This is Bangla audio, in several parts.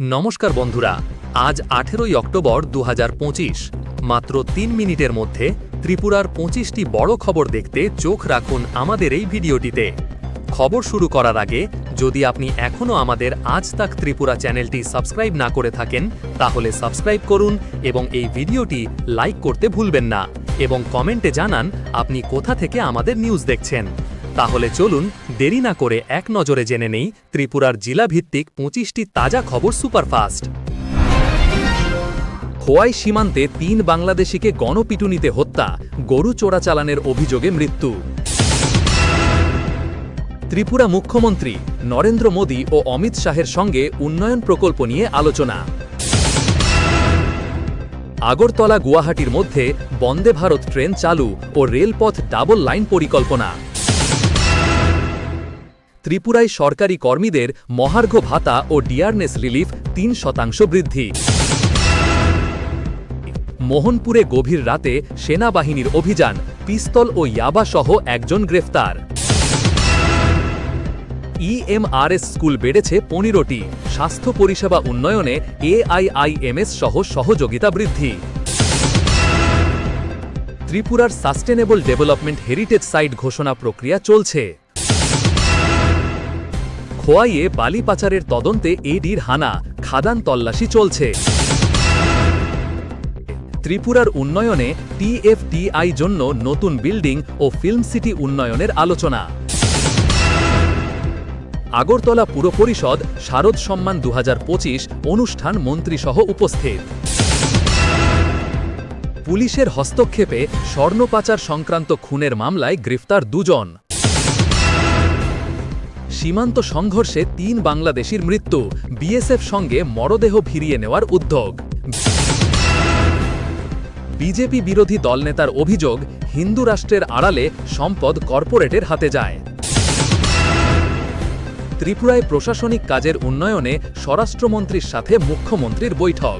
নমস্কার বন্ধুরা, আজ আঠেরোই অক্টোবর দু হাজার পঁচিশ। মাত্র তিন মিনিটের মধ্যে ত্রিপুরার পঁচিশটি বড় খবর দেখতে চোখ রাখুন আমাদের এই ভিডিওটিতে। খবর শুরু করার আগে, যদি আপনি এখনও আমাদের আজ তাক ত্রিপুরা চ্যানেলটি সাবস্ক্রাইব না করে থাকেন, তাহলে সাবস্ক্রাইব করুন এবং এই ভিডিওটি লাইক করতে ভুলবেন না। এবং কমেন্টে জানান আপনি কোথা থেকে আমাদের নিউজ দেখছেন। তাহলে চলুন দেরি না করে এক নজরে জেনে নেই ত্রিপুরার জেলাভিত্তিক পঁচিশটি তাজা খবর সুপারফাস্ট। খোয়াই সীমান্তে তিন বাংলাদেশিকে গণপিটুনিতে হত্যা, গরু চোরাচালানের অভিযোগে মৃত্যু। ত্রিপুরা মুখ্যমন্ত্রী নরেন্দ্র মোদী ও অমিত শাহের সঙ্গে উন্নয়ন প্রকল্প নিয়ে আলোচনা। আগরতলা গুয়াহাটির মধ্যে বন্দে ভারত ট্রেন চালু ও রেলপথ ডাবল লাইন পরিকল্পনা। ত্রিপুরায় সরকারি কর্মীদের মহার্ঘ ভাতা ও ডিয়ারনেস রিলিফ তিন শতাংশ বৃদ্ধি। মোহনপুরে গভীর রাতে সেনাবাহিনীর অভিযান, পিস্তল ও ইয়াবাসহ একজন গ্রেফতার। ইএমআরএস স্কুল বেড়েছে পনেরোটি। স্বাস্থ্য পরিষেবা উন্নয়নে এআইআইএমএস সহ সহযোগিতা বৃদ্ধি। ত্রিপুরার সাস্টেনেবল ডেভেলপমেন্ট হেরিটেজ সাইট ঘোষণা প্রক্রিয়া চলছে। খোয়াইয়ে বালি পাচারের তদন্তে এডির হানা, খাদান তল্লাশি চলছে। ত্রিপুরার উন্নয়নে টিএফটিআই জন্য নতুন বিল্ডিং ও ফিল্ম সিটি উন্নয়নের আলোচনা। আগরতলা পুর পরিষদ, শারদ সম্মান দু হাজার পঁচিশ, অনুষ্ঠান মন্ত্রীসহ উপস্থিত। পুলিশের হস্তক্ষেপে স্বর্ণ পাচার সংক্রান্ত খুনের মামলায় গ্রেফতার দুজন। সীমান্ত সংঘর্ষে তিন বাংলাদেশির মৃত্যু, বিএসএফ সঙ্গে মরদেহ ফিরিয়ে নেওয়ার উদ্যোগ। বিজেপি বিরোধী দলনেতার অভিযোগ, হিন্দু রাষ্ট্রের আড়ালে সম্পদ কর্পোরেটের হাতে যায়। ত্রিপুরায় প্রশাসনিক কাজের উন্নয়নে স্বরাষ্ট্রমন্ত্রীর সাথে মুখ্যমন্ত্রীর বৈঠক।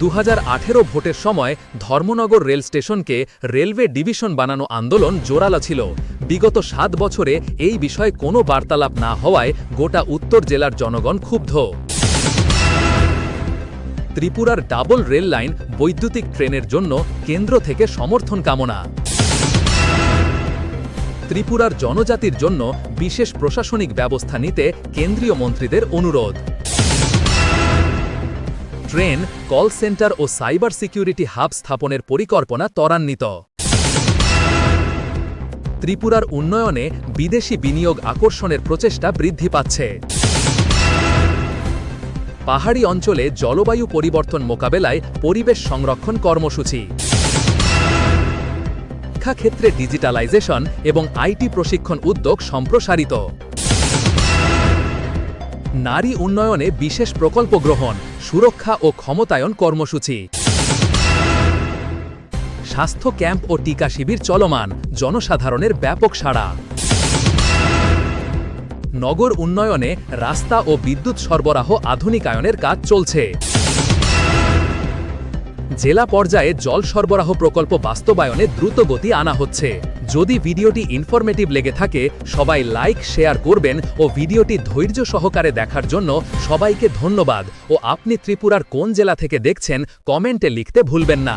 দু হাজার আঠেরো ভোটের সময় ধর্মনগর রেল স্টেশনকে রেলওয়ে ডিভিশন বানানো আন্দোলন জোরালো ছিল। বিগত সাত বছরে এই বিষয়ে কোনো বার্তালাপ না হওয়ায় গোটা উত্তর জেলার জনগণ ক্ষুব্ধ। ত্রিপুরার ডাবল রেল লাইন বৈদ্যুতিক ট্রেনের জন্য কেন্দ্র থেকে সমর্থন কামনা। ত্রিপুরার জনজাতির জন্য বিশেষ প্রশাসনিক ব্যবস্থা নিতে কেন্দ্রীয় মন্ত্রীদের অনুরোধ। ট্রেন, কল সেন্টার ও সাইবার সিকিউরিটি হাব স্থাপনের পরিকল্পনা ত্বরান্বিত। ত্রিপুরার উন্নয়নে বিদেশি বিনিয়োগ আকর্ষণের প্রচেষ্টা বৃদ্ধি পাচ্ছে। পাহাড়ি অঞ্চলে জলবায়ু পরিবর্তন মোকাবেলায় পরিবেশ সংরক্ষণ কর্মসূচি। শিক্ষাক্ষেত্রে ডিজিটালাইজেশন এবং আইটি প্রশিক্ষণ উদ্যোগ সম্প্রসারিত। নারী উন্নয়নে বিশেষ প্রকল্প গ্রহণ, সুরক্ষা ও ক্ষমতায়ন কর্মসূচি। স্বাস্থ্য ক্যাম্প ও টিকা শিবির চলমান, জনসাধারণের ব্যাপক সাড়া। নগর উন্নয়নে রাস্তা ও বিদ্যুৎ সরবরাহ আধুনিকায়নের কাজ চলছে। জেলা পর্যায়ে জল সরবরাহ প্রকল্প বাস্তবায়নে দ্রুত গতি আনা হচ্ছে। যদি ভিডিওটি ইনফরমেটিভ লেগে থাকে, সবাই লাইক শেয়ার করবেন ও ভিডিওটি ধৈর্য সহকারে দেখার জন্য সবাইকে ধন্যবাদ। ও আপনি ত্রিপুরার কোন জেলা থেকে দেখছেন কমেন্টে লিখতে ভুলবেন না।